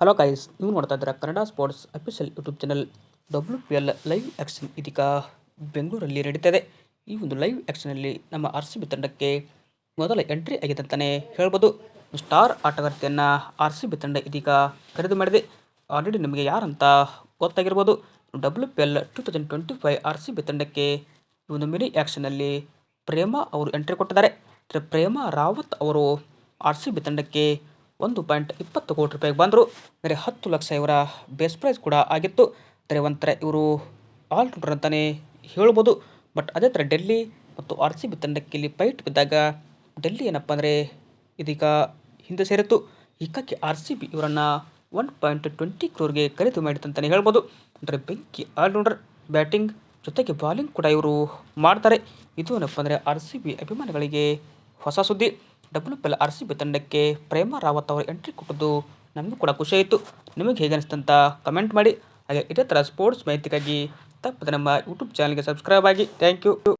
Hello guys ನೀವು ನೋಡ್ತಾ ಇದ್ದೀರಾ Kannada sports official YouTube channel W P L live action ಇದೀಗ ಬೆಂಗಳೂರಲ್ಲಿ ನಡೀತದೆ. ಈ ಒಂದು ಲೈವ್ ಆ್ಯಕ್ಷನಲ್ಲಿ ನಮ್ಮ ಆರ್ ಸಿ ಬಿ ತಂಡಕ್ಕೆ ಮೊದಲ ಎಂಟ್ರಿ ಆಗಿದೆ ಅಂತಲೇ ಹೇಳ್ಬೋದು. ಸ್ಟಾರ್ ಆಟಗಾರ್ತಿಯನ್ನು ಆರ್ ಸಿ ಬಿ ತಂಡ ಇದೀಗ ಖರೀದಿ ಮಾಡಿದೆ. ಆಲ್ರೆಡಿ ನಿಮಗೆ ಯಾರಂತ ಗೊತ್ತಾಗಿರ್ಬೋದು. W P L two thousand twenty five R C B ತಂಡಕ್ಕೆ ಈ ಒಂದು ಮಿನಿ ಆ್ಯಕ್ಷನಲ್ಲಿ ಪ್ರೇಮ ಅವರು ಎಂಟ್ರಿ ಕೊಟ್ಟಿದ್ದಾರೆ. ಪ್ರೇಮ ರಾವತ್ ಅವರು ಆರ್ ಸಿ ಬಿ ತಂಡಕ್ಕೆ ಒಂದು ಪಾಯಿಂಟ್ ಇಪ್ಪತ್ತು ಕೋಟಿ ರೂಪಾಯಿಗೆ ಬಂದರು. ಅಂದರೆ ಹತ್ತು ಲಕ್ಷ ಇವರ ಬೇಸ್ ಪ್ರೈಸ್ ಕೂಡ ಆಗಿತ್ತು. ಅಂದರೆ ಒಂಥರ ಇವರು ಆಲ್ರೌಂಡರ್ ಅಂತಲೇ ಹೇಳ್ಬೋದು. ಬಟ್ ಅದೇ ಥರ ಡೆಲ್ಲಿ ಮತ್ತು ಆರ್ ಸಿ ಬಿ ತಂಡಕ್ಕೆ ಇಲ್ಲಿ ಪೈಟ್ ಬಿದ್ದಾಗ ಡೆಲ್ಲಿ ಏನಪ್ಪ ಅಂದರೆ ಇದೀಗ ಹಿಂದೆ ಸೇರಿತ್ತು. ಹೀಗಾಗಿ ಆರ್ ಸಿ ಬಿ ಇವರನ್ನು ಒನ್ ಪಾಯಿಂಟ್ ಟ್ವೆಂಟಿ ಕ್ರೋರ್ಗೆ ಖರೀದಿ ಮಾಡಿತ್ತು ಅಂತಲೇ ಹೇಳ್ಬೋದು. ಅಂದರೆ ಬೆಂಕಿ ಆಲ್ರೌಂಡರ್ ಬ್ಯಾಟಿಂಗ್ ಜೊತೆಗೆ ಬಾಲಿಂಗ್ ಕೂಡ ಇವರು ಮಾಡ್ತಾರೆ. ಇದು ಏನಪ್ಪ ಅಂದರೆ ಆರ್ ಸಿ ಬಿ ಅಭಿಮಾನಿಗಳಿಗೆ ಹೊಸ ಸುದ್ದಿ. W P L R C B ತಂಡಕ್ಕೆ ಪ್ರೇಮ ರಾವತ್ ಅವರು ಎಂಟ್ರಿ ಕೊಟ್ಟದ್ದು ನಮಗೂ ಕೂಡ ಖುಷಿಯಾಯಿತು ನಿಮಗೆ ಹೇಗೆ ಅನಿಸ್ತಂತ ಕಮೆಂಟ್ ಮಾಡಿ. ಹಾಗೆ ಇದೇ ಥರ ಸ್ಪೋರ್ಟ್ಸ್ ಮಾಹಿತಿಗಾಗಿ ತಪ್ಪದೆ ನಮ್ಮ ಯೂಟ್ಯೂಬ್ ಚಾನಲ್ಗೆ ಸಬ್ಸ್ಕ್ರೈಬ್ ಆಗಿ. Thank you